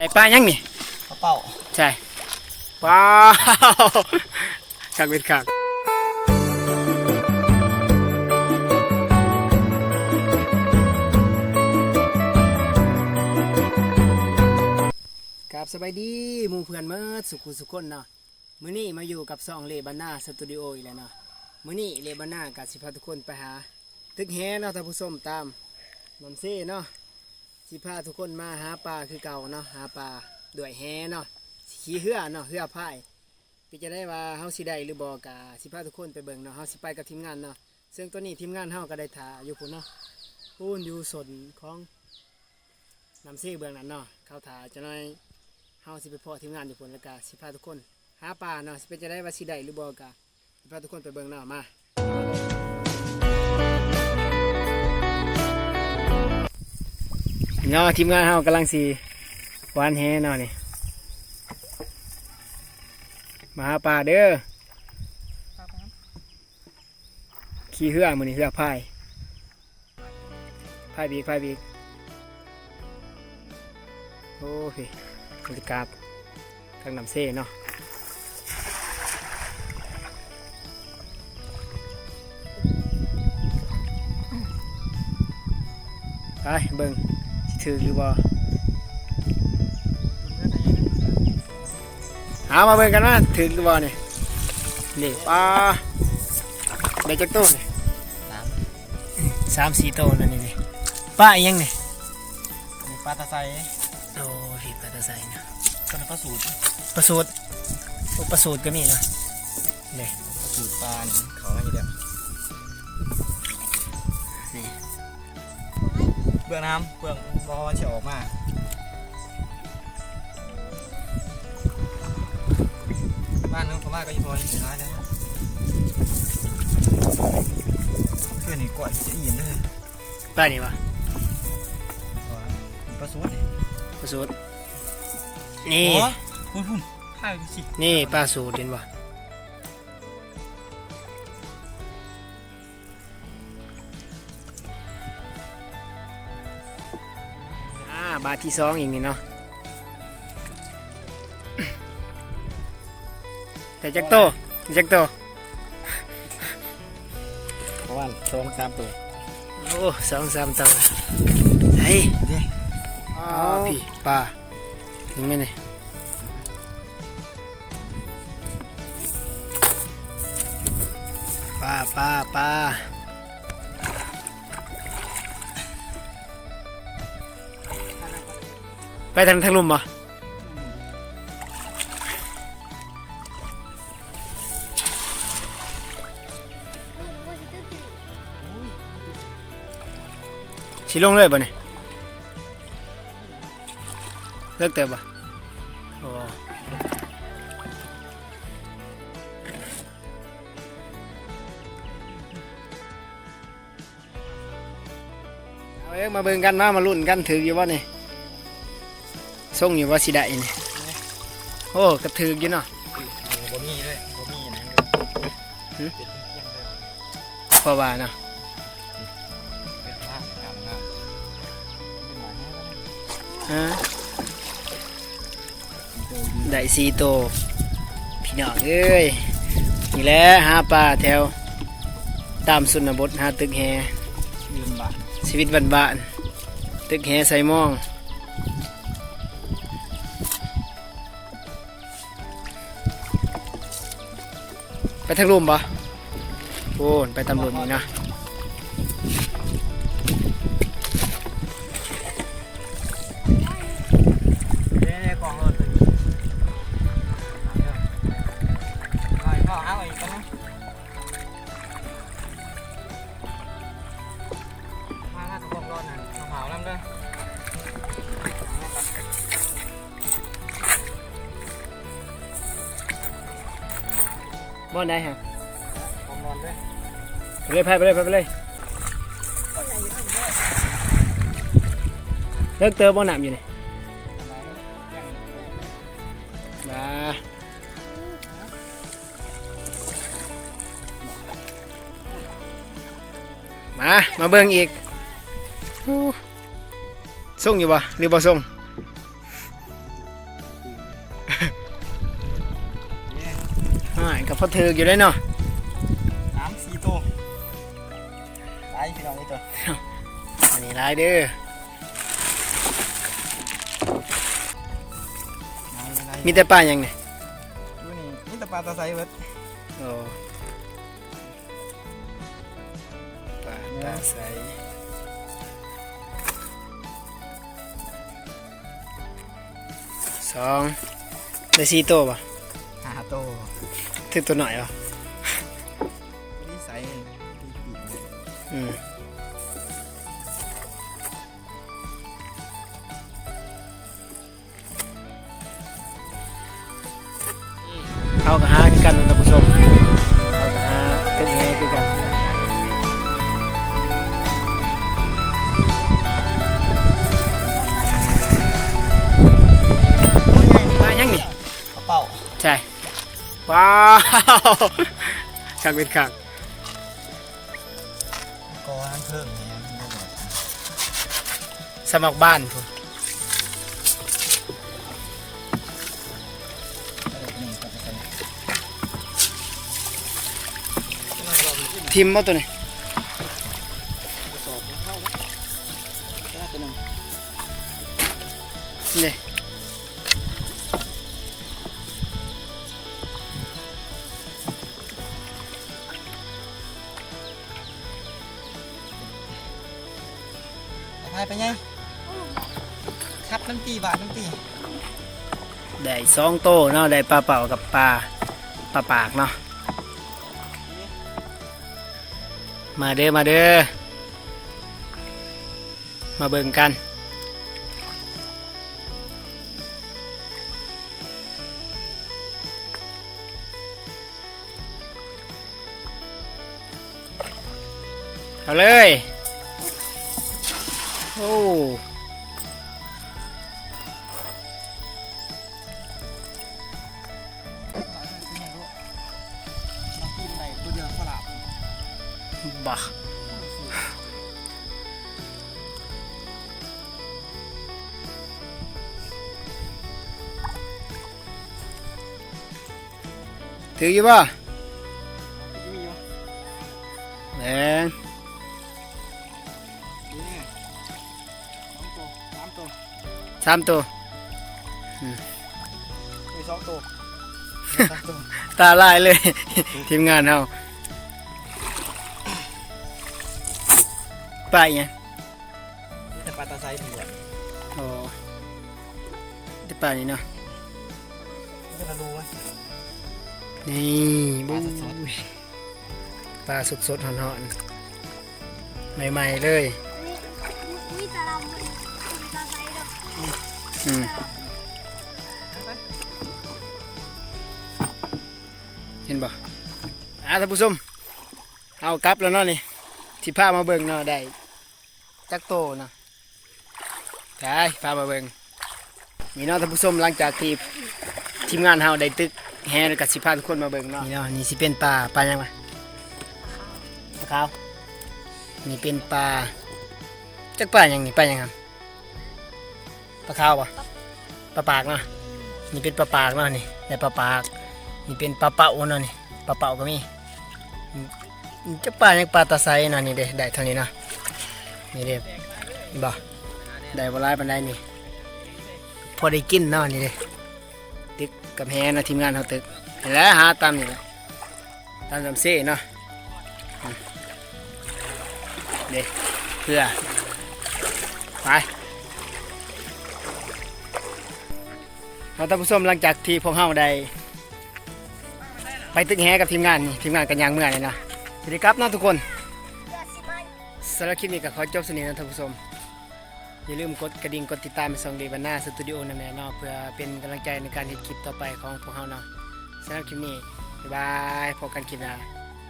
ไอ้ปลายังนี่กระเป๋าใช่ว้าวขักเป็นขักกับสบายดีหมู่เพื่อนเมื่อสุขุสุขคนเนาะมื้อนี้มาอยู่กับซองเลบาน่าสตูดิโออีกแล้วเนาะมื้อนี้เลบาน่ากับสิพาทุกคนไปหา ตึกแฮเนาะท่านผู้ชมตามน้ำเซ่เนาะ สิพาทุกคนมาหาปลาคือเก่าเนาะหาปลาด้วยแฮเนาะขี่เหือเนาะเหือพายพี่จะได้ว่าเฮาสิได้หรือบ่กะสิพาทุกคนไปเบิ่งเนาะเฮาสิไปกับทีมงานเนาะซึ่งตัวนี้ทีมงานเฮาก็ได้ถ่าอยู่พุ่นเนาะพูนอยู่สนของน้ำเซ่เบื้องนั้นเนาะเขาถ่าจะน้อยเฮาสิไปพ่อทีมงานอยู่พุ่นแล้วก็สิพาทุกคนหาปลาเนาะสิเป็นจะได้ว่าสิได้หรือบ่กะสิพาทุกคนไปเบิ่งเนาะมา เนาะทีมงานเฮากำลังสีวานแฮเนาะนี่มาหาปลาเด้อขี่เหือมือนี่เหือพายพายบีกพายบีกโอ้ยบรรยากาศทางน้ำเซ่เนาะไปเบิ่ง ถือหรือบ่หามาเบิ่งกันว่าถือหรือบ่นี่นี่ปลาได้จักโตนี่น้สามสี่โตนั่นนี่นี่ปลาอีหยังนี่ำมีปลาตะไซโอ้พี่ปลาตะไซนะต้นปลาสูตรปลาสูตรโอ้ปลาสูตรก็มีนะนี่ปลาสูตรปลานี่ เบื้องน้ำเบื้องบอลเฉียวออกมาบ้านนู้นเขาบ้านก็ยิ่งพอสุดท้ายแล้วเพื่อนนี่ก่อนจะยินเลยปลานี่วะปลาสูตรปลาสูตรนี่พุ่นพุ่นข้าวสินี่ปลาสูตรเห็นบ่อ่ บาทที่สองอีกนี่เนาะแต่จักโตจักโตเพราะว่าสองสามตัวโอ้สองสามตัวเฮ้ยเด้อ๋อพี่ปลาถึงไหมเนี่ยปลาปลาปลา ไปทางทางลุ่มปะสิลงเลยปะเนี่ยเลิกเตะปะโอ้เอาเอ้ยมาเบิ่งกันมามาลุ้นกันถืออยู่ว่านี่ ส่งอยู่ว่าสิได้นี่โอ้กระถืออยู่เนาะบะหมี่ด้วยบะหมี่นะหือเป็ดเที่ยงด้วยเพราะว่าเนาะเป็ดลาบกำน้ำเป็นหมาแห้งแล้วนะฮะได้สีโตวพี่น้องเอ้ยนี่แหละหาปลาแถว ตามสุนบทหาตึกแฮลืมบาทชีวิตบ้านๆตึกแหใส่หมอง ไปทางลุ่มปะโอ้ไปตำรวจนี่นะ อนได้ฮะกองรถด้วยไปเลยไปไปเลยไปไปเลยเลิกเติมบ่อน้ำอยู่นี่มามา มาเบิ่งอีกอู้ส่งอยู่บ่หรือบ่ส่ง พ่อเธออยู่ได้เนาะสามสี่ตัวตายพี่น้องนี่ตัวอันนี้หลายเด้อมีแต่ปลาอย่างไงดูนี่นี่แต่ปลาตาไซเบิดโอ้ปลาตาใสสองได้สี่ตัวป่ะหาตัว ถือตัวหน่อยป่ะนี่ใส่ปีกปีกอืมเขาก็หาคือกันท่านผู้ชมเขาก็หาเป็นไงคือกันมายังนี่กระเป๋าใช่ ว้าวคังเป็นขังก็อันเพิ่งนี้สมัครบ้านคุณทิมมาตัวนี้ายไปไงครับน้ำตีบาทน้ำตีได้สองโตเนาะได้ปลาเป่ากับปลาปลาปากเนาะมาเด้อมาเด้อมาเบิ่งกันเอาเลย โอ้น้ำตี สามตัวมีสองตัวสามตัวตาลายเลย ทีมงานเราไปไงนี่แต่ปลาตาไซเหมือนกันโอ้ได้ปลานี่เนาะไม่ได้รู้ไหมนี่ปลาสดบู๊ปลาสดสดๆหอนๆใหม่ๆเลยมีตาลำ อืมเห็นบ่อ่าท่านผู้ชมเอากลับแล้วเนาะนี่ที่พามาเบิ่งเนาะได้จักโตเนาะได้พามาเบิ่งนี่เนาะท่านผู้ชมหลังจากที่ทีมงานเฮาได้ตึกแห่แล้วกับสิพาทุกคนมาเบิ่งเนาะนี่เนาะนี่สิเป็นปลาปลายังไงปลาขาวนี่เป็นปลาจักปลายังนี่ปลายังครับ ปลาขาวปะปลาปากเนาะนี่เป็นปลาปากเนาะนี่ได้ปลาปากนี่เป็นปลาเป่าเนาะนี่ปลาเป่าก็มีนี่จักปลายังปลาตาไซเนาะนี่เด้ได้เท่านี้เนาะนี่เด้บ่ได้บ่หลายปานใดนี่พอได้กินเนาะนี่เด้ตึกกับแฮนะทีมงานเขาตึกเห็นแล้วหาตามนี่แหละตามลำเส้เนาะอืมเด็เพื่อไป เราท่านผู้ชมหลังจากที่พวกเฮาได้ไปตึกแฮกับทีมงานนี่ทีมงานกันยางเมื่อเลยนะสวัสดีครับเนาะทุกคนสำหรับคลิปนี้ก็ขอจบสนิทนะท่านผู้ชมอย่าลืมกดกระดิ่งกดติดตามไปส่องเดบันหน้าสตูดิโอนะแม่เนาะเพื่อเป็นกำลังใจในการเฮ็ดคลิปต่อไปของพวกเราเนาะสำหรับคลิปนี้บ๊ายบายพบกันคลิปหน้า